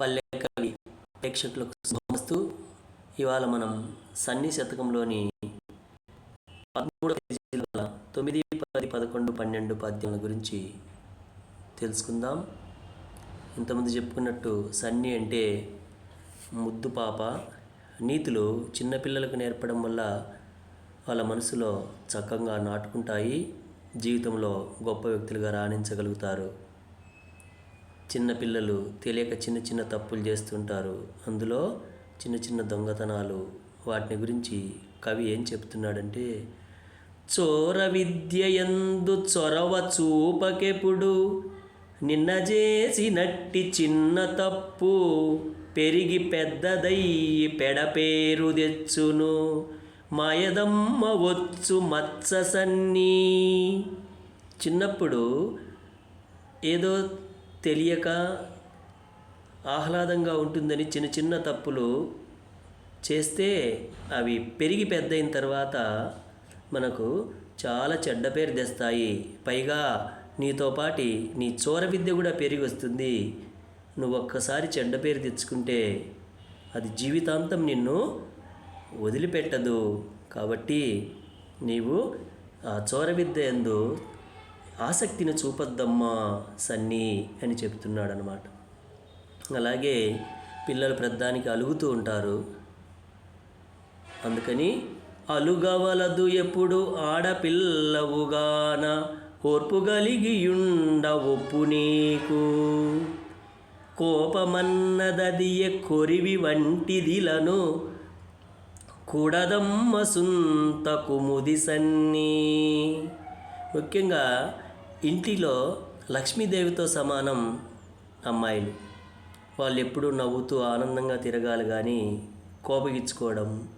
పల్లె ప్రేక్షకులకు శుభమస్తూ. ఇవాళ మనం సన్ని శతకంలోని పదమూడు పేజీల తొమ్మిది పది పదకొండు పన్నెండు పద్యాల గురించి తెలుసుకుందాం. ఇంతమంది చెప్పుకున్నట్టు సన్ని అంటే ముద్దు పాప. నీతులు చిన్నపిల్లలకు నేర్పడం వల్ల వాళ్ళ మనసులో చక్కగా నాటుకుంటాయి. జీవితంలో గొప్ప వ్యక్తులుగా రాణించగలుగుతారు. చిన్నపిల్లలు తెలియక చిన్న చిన్న తప్పులు చేస్తుంటారు. అందులో చిన్న చిన్న దొంగతనాలు వాటిని గురించి కవి ఏం చెప్తున్నాడంటే చోర విద్యయందు చొరవ చూపకెప్పుడు నిన్న చేసినట్టి చిన్న తప్పు పెరిగి పెద్దదయ్యి పెడపేరు తెచ్చును. మాయదమ్మ వచ్చు మత్ససన్నీ చిన్నప్పుడు ఏదో తెలియక ఆహ్లాదంగా ఉంటుందని చిన్న చిన్న తప్పులు చేస్తే అవి పెరిగి పెద్దయిన తర్వాత మనకు చాలా చెడ్డ పేరు తెస్తాయి. పైగా నీతో పాటి నీ చోర విద్య కూడా పెరిగి వస్తుంది. నువ్వు ఒక్కసారి చెడ్డ పేరు తెచ్చుకుంటే అది జీవితాంతం నిన్ను వదిలిపెట్టదు. కాబట్టి నీవు ఆ చోర విద్య ఎందు ఆసక్తిని చూపొద్దమ్మా సన్నీ అని చెప్తున్నాడనమాట అలాగే పిల్లలు ప్రద్దానికి అలుగుతూ ఉంటారు. అందుకని అలుగవలదు ఎప్పుడు ఆడపిల్లవుగాన ఓర్పు కలిగియుండ ఒప్పు నీకు కోపమన్నదదియ కొరివి వంటిదిలను కూడదమ్మ సుంత కుముది సన్నీ. ముఖ్యంగా ఇంటిలో లక్ష్మీదేవితో సమానం అమ్మాయిలు. వాళ్ళు ఎప్పుడూ నవ్వుతూ ఆనందంగా తిరగాలి కానీ కోపగించుకోవడం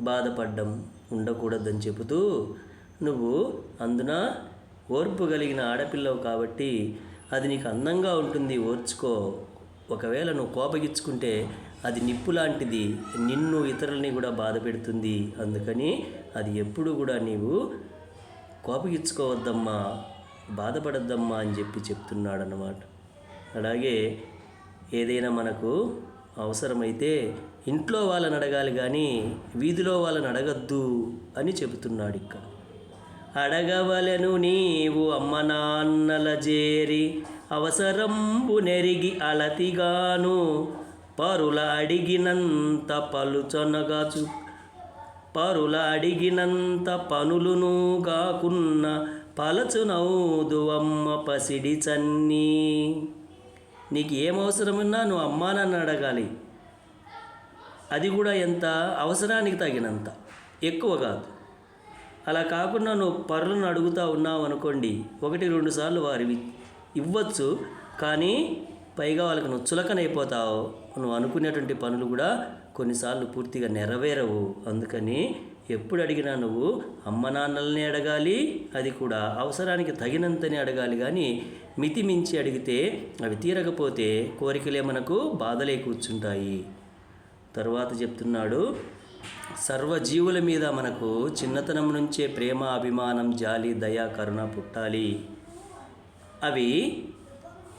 బాధపడడం ఉండకూడదని చెబుతూ నువ్వు అందున ఓర్పు కలిగిన ఆడపిల్లవు కాబట్టి అది నీకు అందంగా ఉంటుంది ఓర్చుకో. ఒకవేళ నువ్వు కోపగించుకుంటే అది నిప్పు లాంటిది నిన్ను ఇతరులని కూడా బాధ పెడుతుంది. అందుకని అది ఎప్పుడు కూడా నీవు కోపగించుకోవద్దమ్మా. బాధపడద్దమ్మా అని చెప్పి చెప్తున్నాడు అన్నమాట అలాగే ఏదైనా మనకు అవసరమైతే ఇంట్లో వాళ్ళని అడగాలి కానీ వీధిలో వాళ్ళని అడగద్దు అని చెబుతున్నాడు ఇక్కడ అడగవలెను నీవు అమ్మ నాన్నల చేరి అవసరంబు నెరిగి అలతిగాను పరుల అడిగినంత పలుచొనగాచు పరుల అడిగినంత పనులును కాకున్నా పలచునవుదు అమ్మ పసిడి చన్నీ. నీకు ఏం అవసరమున్నా నువ్వు అమ్మా నన్ను అడగాలి. అది కూడా ఎంత? అవసరానికి తగినంత. ఎక్కువ కాదు. అలా కాకుండా నువ్వు పర్లను అడుగుతా ఉన్నావు అనుకోండి ఒకటి రెండు సార్లు వారివి. ఇవ్వచ్చు కానీ పైగా వాళ్ళకి నువ్వు చులకనైపోతావు నువ్వు అనుకునేటువంటి పనులు కూడా కొన్నిసార్లు పూర్తిగా నెరవేరవు. అందుకని ఎప్పుడు అడిగినా నువ్వు అమ్మ నాన్నల్ని అడగాలి అది కూడా అవసరానికి తగినంతని అడగాలి. కానీ మితి మించి అడిగితే అవి తీరకపోతే కోరికలే మనకు బాధలే కూర్చుంటాయి. తరువాత చెప్తున్నాడు సర్వజీవుల మీద మనకు చిన్నతనం నుంచే ప్రేమ అభిమానం జాలి దయ కరుణ పుట్టాలి. అవి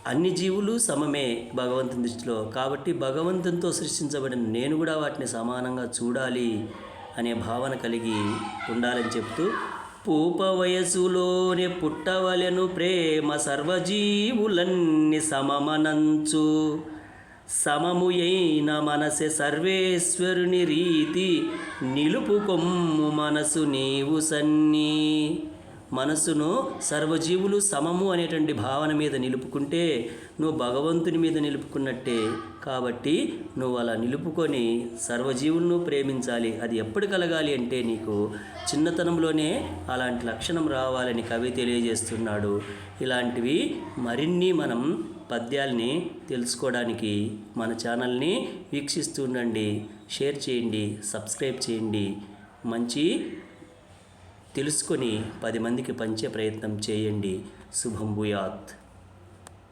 అన్ని జీవులు సమమే భగవంతుని దృష్టిలో. కాబట్టి భగవంతునితో సృష్టించబడిన నేను కూడా వాటిని సమానంగా చూడాలి. అనే భావన కలిగి ఉండాలని చెప్తూ పూప వయసులోనే పుట్టవలెను ప్రేమ సర్వజీవులన్నీ సమమనంచు. సమముయైన మనసె సర్వేశ్వరుని రీతి నిలుపుకొమ్ము మనసు నీవు సన్నీ. మనసును సర్వజీవులు సమము అనేటువంటి భావన మీద నిలుపుకుంటే నువ్వు భగవంతుని మీద నిలుపుకున్నట్టే. కాబట్టి నువ్వు అలా నిలుపుకొని సర్వజీవులను ప్రేమించాలి. అది ఎప్పుడు కలగాలి అంటే నీకు చిన్నతనంలోనే అలాంటి లక్షణం రావాలని కవి తెలియజేస్తున్నాడు. ఇలాంటివి మరిన్ని మనం పద్యాల్ని తెలుసుకోవడానికి మన ఛానల్ని వీక్షిస్తుండండి షేర్ చేయండి. సబ్స్క్రైబ్ చేయండి. మంచి తెలుసుకొని పది మందికి పంచే ప్రయత్నం చేయండి. శుభం భూయాత్.